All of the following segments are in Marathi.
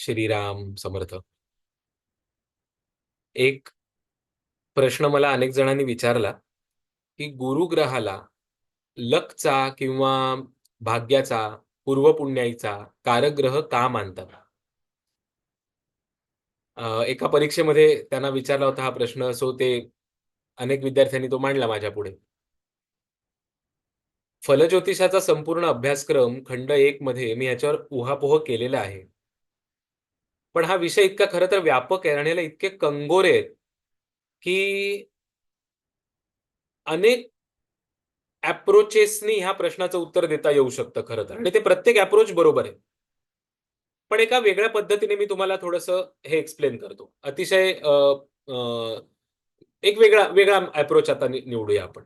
श्रीराम समर्थ. एक प्रश्न मला अनेक जणांनी विचारला की गुरुग्रहाला लकचा किंवा भाग्याचा पूर्वपुण्याईचा कारग्रह का मानतात? एका परीक्षेमध्ये त्यांना विचारला होता हा प्रश्न सो ते अनेक विद्यार्थ्यांनी तो मांडला माझ्या पुढे. फलज्योतिषाचा संपूर्ण अभ्यासक्रम खंड एक मध्ये मी याच्यावर उहापोह केलेला आहे. पण हा विषय इतका खरं तर व्यापक आहे आणि याला इतके कंगोरे आहेत की अनेक अप्रोचेसनी ह्या प्रश्नाचं उत्तर देता येऊ शकतं खरं तर. आणि ते प्रत्येक अप्रोच बरोबर आहे. पण एका वेगळ्या पद्धतीने मी तुम्हाला थोडस हे एक्सप्लेन करतो. अतिशय एक वेगळा वेगळा अप्रोच आता निवडूया आपण.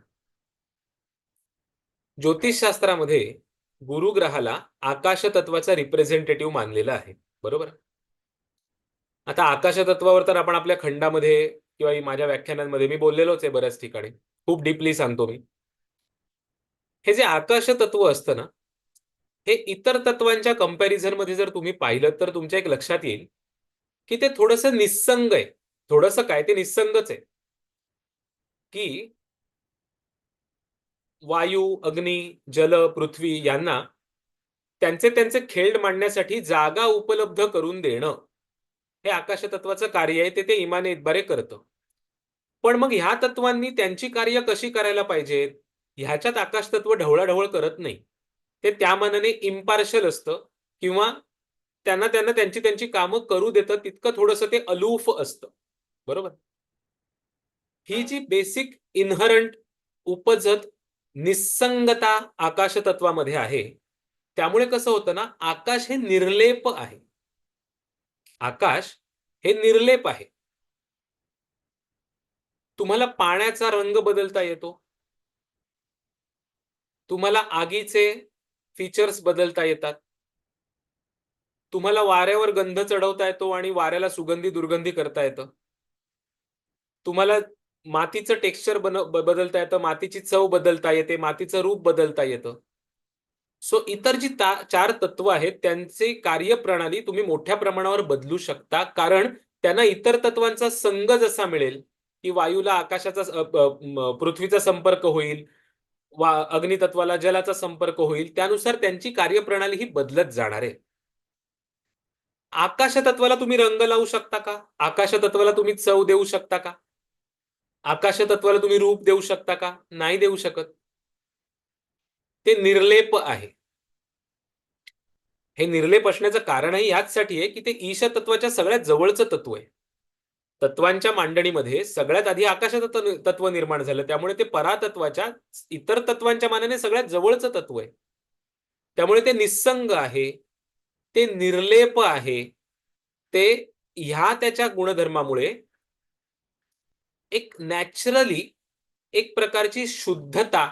ज्योतिषशास्त्रामध्ये गुरुग्रहाला आकाश तत्वाचा रिप्रेझेंटेटिव्ह मानलेला आहे. बरोबर? आता आकाश तत्वावर तर आपण आपल्या खंडामध्ये किंवा माझ्या व्याख्यानांमध्ये मी बोललेलोच आहे बऱ्याच ठिकाणी. खूप डीपली सांगतो मी. हे जे आकाश तत्व असतं ना हे इतर तत्वांच्या कंपॅरिझनमध्ये जर तुम्ही पाहिलं तर तुमच्या एक लक्षात येईल की ते थोडंसं निस्संग आहे. थोडंसं काय? ते निस्संगच आहे. की वायू अग्नी जल पृथ्वी यांना त्यांचे त्यांचे खेळ मांडण्यासाठी जागा उपलब्ध करून देणं हे आकाश तत्वाचं कार्य आहे ते ते इमाने बरे करतं. पण मग ह्या तत्वांनी त्यांची कार्य कशी करायला पाहिजेत ह्याच्यात आकाश तत्व ढवळाढवळ करत नाही. ते त्या मानाने इम्पार्शल असतं किंवा त्यांना त्यांना त्यांची त्यांची कामं करू देतं तितकं थोडंसं ते अलूफ असतं. बरोबर? ही जी बेसिक इनहरंट उपजत निस्संगता आकाश तत्वामध्ये आहे त्यामुळे कसं होतं ना आकाश हे निर्लेप आहे. आकाश हे निर्लेप आहे. तुम्हाला पाण्याचा रंग बदलता येतो. तुम्हाला आगीचे फीचर्स बदलता येतात. तुम्हाला वाऱ्यावर गंध चढवता येतो आणि वाऱ्याला सुगंधी दुर्गंधी करता येतं. तुम्हाला मातीचं टेक्स्चर बन बदलता येतं मातीची चव बदलता येते मातीचं रूप बदलता येतं. सो इतर जी ता चार तत्व आहेत त्यांचे कार्यप्रणाली तुम्ही मोठ्या प्रमाणावर बदलू शकता. कारण त्यांना इतर तत्वांचा संग जसा मिळेल की वायूला आकाशाचा पृथ्वीचा संपर्क होईल वा अग्नितत्वाला जलाचा संपर्क होईल त्यानुसार त्यांची कार्यप्रणाली ही बदलत जाणार आहे. आकाश तत्वाला तुम्ही रंग लावू शकता का? आकाश तत्वाला तुम्ही चव देऊ शकता का? आकाश तत्वाला तुम्ही रूप देऊ शकता का? नाही देऊ शकत. ते निर्लेप आहे. हे निर्लेप असण्याचं कारणही याचसाठी आहे की ते ईशा तत्वाच्या सगळ्यात जवळचं तत्व आहे. तत्वांच्या मांडणीमध्ये सगळ्यात आधी आकाशाचं तत्व तत्व निर्माण झालं. त्यामुळे ते परातत्वाच्या इतर तत्वांच्या मानाने सगळ्यात जवळचं तत्व आहे. त्यामुळे ते निस्संग आहे ते निर्लेप आहे. ते ह्या त्याच्या गुणधर्मामुळे एक नॅचरली एक प्रकारची शुद्धता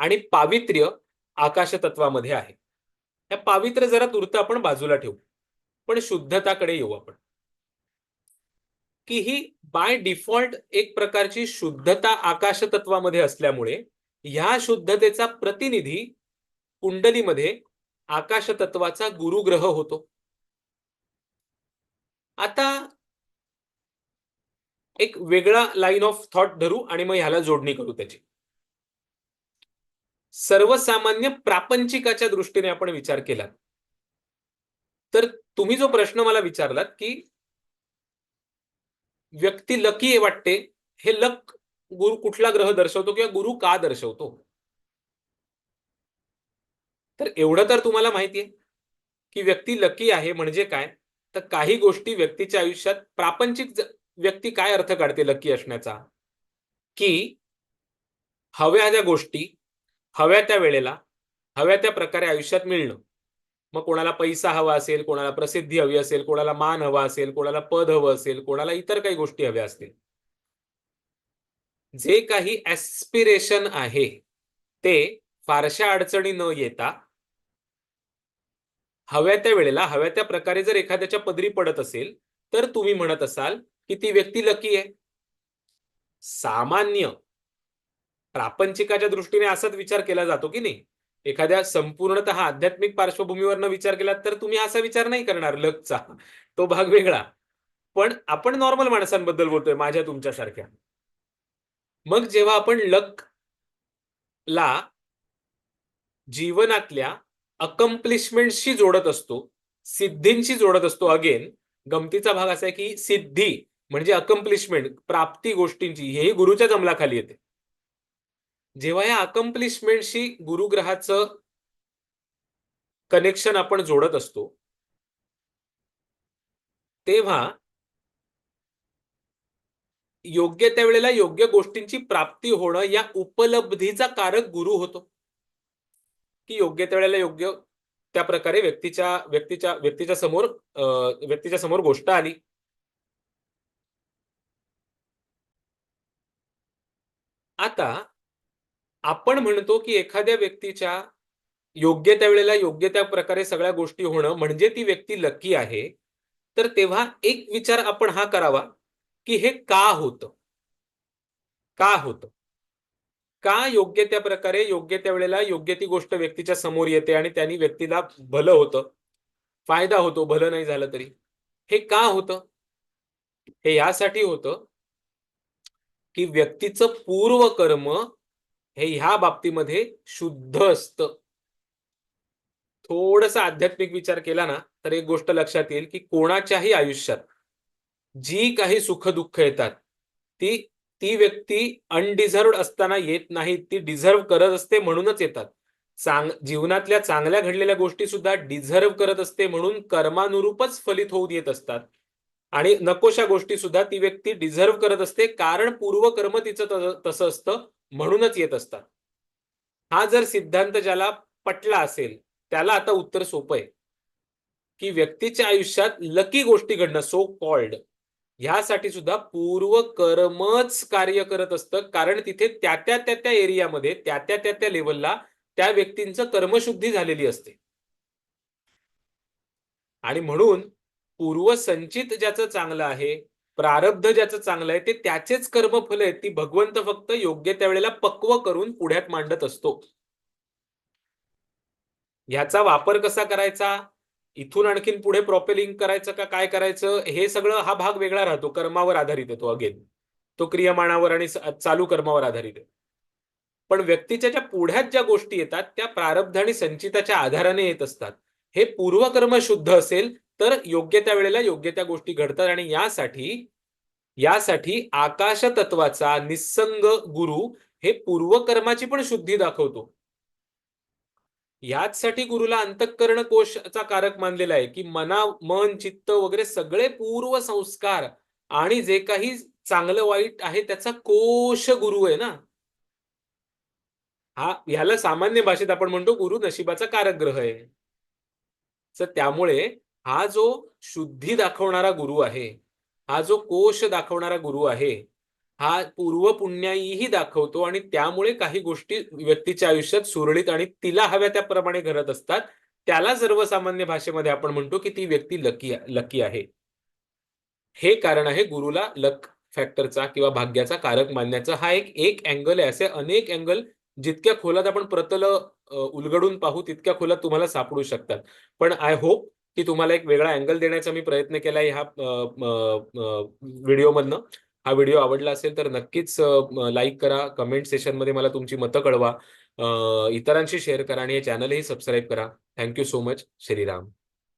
आणि पावित्र्य आकाश तत्वामध्ये आहे. या पावित्र्य जरा तुर्त आपण बाजूला ठेवू. पण शुद्धताकडे येऊ आपण. की ही बाय डिफॉल्ट एक प्रकारची शुद्धता आकाश तत्वामध्ये असल्यामुळे ह्या शुद्धतेचा प्रतिनिधी कुंडलीमध्ये आकाश तत्वाचा गुरुग्रह होतो. आता एक वेगळा लाईन ऑफ थॉट धरू आणि मग ह्याला जोडणी करू त्याची. सर्वसामान्य प्रापंचिकाच्या दृष्टीने आपण विचार केला तर तुम्ही जो प्रश्न मला विचारलात की व्यक्ती लकी आहे वाटते हे लक गुरु कुठला ग्रह दर्शवतो किंवा गुरु का दर्शवतो? तर एवढं तर तुम्हाला माहिती आहे की व्यक्ती लकी आहे म्हणजे काय? तर काही गोष्टी व्यक्तीच्या आयुष्यात प्रापंचिक व्यक्ती काय अर्थ काढते लकी असण्याचा? की हव्या ज्या गोष्टी हव्या त्या वेळेला हव्या त्या प्रकारे आयुष्यात मिळणं. मग कोणाला पैसा हवा असेल कोणाला प्रसिद्धी हवी असेल कोणाला मान हवा असेल कोणाला पद हवं असेल कोणाला इतर काही गोष्टी हव्या असतील. जे काही ऍस्पिरेशन आहे ते फारशा अडचणी न येता हव्या त्या वेळेला हव्या त्या प्रकारे जर एखाद्याच्या पदरी पडत असेल तर तुम्ही म्हणत असाल की ती व्यक्ती लकी आहे. सामान्य प्रापंचिकाच्या दृष्टीने असाच विचार केला जातो की नाही? एखाद्या संपूर्णतः आध्यात्मिक पार्श्वभूमीवरनं विचार केला तर तुम्ही असा विचार नाही करणार लगचा. तो भाग वेगळा. पण आपण नॉर्मल माणसांबद्दल बोलतोय माझ्या तुमच्यासारख्या. मग जेव्हा आपण लक ला जीवनातल्या अकम्प्लिशमेंटशी जोडत असतो सिद्धींशी जोडत असतो अगेन गमतीचा भाग असा आहे की सिद्धी म्हणजे अकम्प्लिशमेंट प्राप्ती गोष्टींची हेही गुरुच्या जमलाखाली येते. जेव्हा या अकम्प्लिशमेंटशी गुरुग्रहाचं कनेक्शन आपण जोडत असतो तेव्हा योग्य त्या वेळेला योग्य गोष्टींची प्राप्ती होणं या उपलब्धीचा कारक गुरु होतो. की योग्य त्यावेळेला योग्य त्या प्रकारे व्यक्तीच्या व्यक्तीच्या व्यक्तीच्या समोर व्यक्तीच्या समोर गोष्ट आली. आता आपण म्हणतो की एखाद्या व्यक्तीच्या योग्य त्या वेळेला योग्य त्या प्रकारे सगळ्या गोष्टी होणं म्हणजे ती व्यक्ती लकी आहे तर तेव्हा एक विचार आपण हा करावा की हे का होतं? का होतं? का योग्य त्या प्रकारे योग्य त्या वेळेला योग्य ती गोष्ट व्यक्तीच्या समोर येते आणि त्यांनी व्यक्तीला भलं होतं? फायदा होतो भलं नाही झालं तरी. हे का होतं? हे यासाठी होतं की व्यक्तीचं पूर्व कर्म हे ह्या बाबतीमध्ये शुद्ध असतं. थोडस आध्यात्मिक विचार केला ना तर एक गोष्ट लक्षात येईल की कोणाच्याही आयुष्यात जी काही सुख दुःख येतात ती ती व्यक्ती अनडिझर्व असताना येत नाही ती डिझर्व करत असते म्हणूनच येतात. चांग जीवनातल्या चांगल्या घडलेल्या गोष्टी सुद्धा डिझर्व करत असते म्हणून कर्मानुरूपच फलित होऊन येत असतात. आणि नकोशा गोष्टी सुद्धा ती व्यक्ती डिझर्व करत असते कारण पूर्वकर्म तिचं तस- तसं असतं. म्हणूनच येत असतात हा जर सिद्धांत ज्याला पटला असेल त्याला आता उत्तर सोपं आहे. की व्यक्तीच्या आयुष्यात लकी गोष्टी घडणं सो कॉल्ड ह्यासाठी सुद्धा पूर्व कर्मच कार्य करत असतं. कारण तिथे त्या त्या त्या त्या एरियामध्ये त्या त्या त्या त्या लेवलला त्या व्यक्तींचं कर्मशुद्धी झालेली असते. आणि म्हणून पूर्वसंचित ज्याचं चांगलं आहे प्रारब्ध ज्याचं चांगलं आहे ते त्याचेच कर्मफल आहेत ती भगवंत फक्त योग्य त्यावेळेला पक्व करून पुढ्यात मांडत असतो. ह्याचा वापर कसा करायचा? इथून आणखीन पुढे प्रॉपेलिंग करायचं का काय करायचं? हे सगळं हा भाग वेगळा राहतो कर्मावर आधारित आहे तो अगेन तो क्रियमाणावर आणि चालू कर्मावर आधारित आहे. पण व्यक्तीच्या ज्या पुढ्यात ज्या गोष्टी येतात त्या प्रारब्ध आणि संचिताच्या आधाराने येत असतात. हे पूर्वकर्म शुद्ध असेल तर योग्य त्या वेळेला योग्य त्या गोष्टी घडतात आणि यासाठी यासाठी आकाश तत्वाचा निसंग गुरु हे पूर्वकर्माची पण शुद्धी दाखवतो. याचसाठी गुरुला अंतःकरण कोशचा कारक मानलेला आहे की मना मन चित्त वगैरे सगळे पूर्व संस्कार आणि जे काही चांगलं वाईट आहे त्याचा कोश गुरु आहे ना. हा ह्याला सामान्य भाषेत आपण म्हणतो गुरु नशिबाचा कारक ग्रह आहे. तर त्यामुळे हा जो शुद्धी दाखवणारा गुरु आहे हा जो कोश दाखवणारा गुरु आहे हा पूर्व पुण्याईही दाखवतो आणि त्यामुळे काही गोष्टी व्यक्तीच्या आयुष्यात सुरळीत आणि तिला हव्या त्याप्रमाणे घडत असतात. त्याला सर्वसामान्य भाषेमध्ये आपण म्हणतो की ती व्यक्ती लकी लकी आहे. हे कारण आहे गुरुला लक फॅक्टरचा किंवा भाग्याचा कारक मानण्याचा हा एक एक अँगल आहे. असे अनेक अँगल जितक्या खोलात आपण प्रतल उलगडून पाहू तितक्या खोलात तुम्हाला सापडू शकतात. पण आय होप की तुम्हाला एक वेगळा अँगल देण्याचा मी प्रयत्न केला ह्या व्हिडिओमधनं. हा व्हिडिओ आवडला असेल तर नक्कीच लाईक करा. कमेंट सेशनमध्ये मला तुमची मतं कळवा. इतरांशी शेअर करा आणि हे चॅनलही सबस्क्राईब करा. Thank you so much Shriram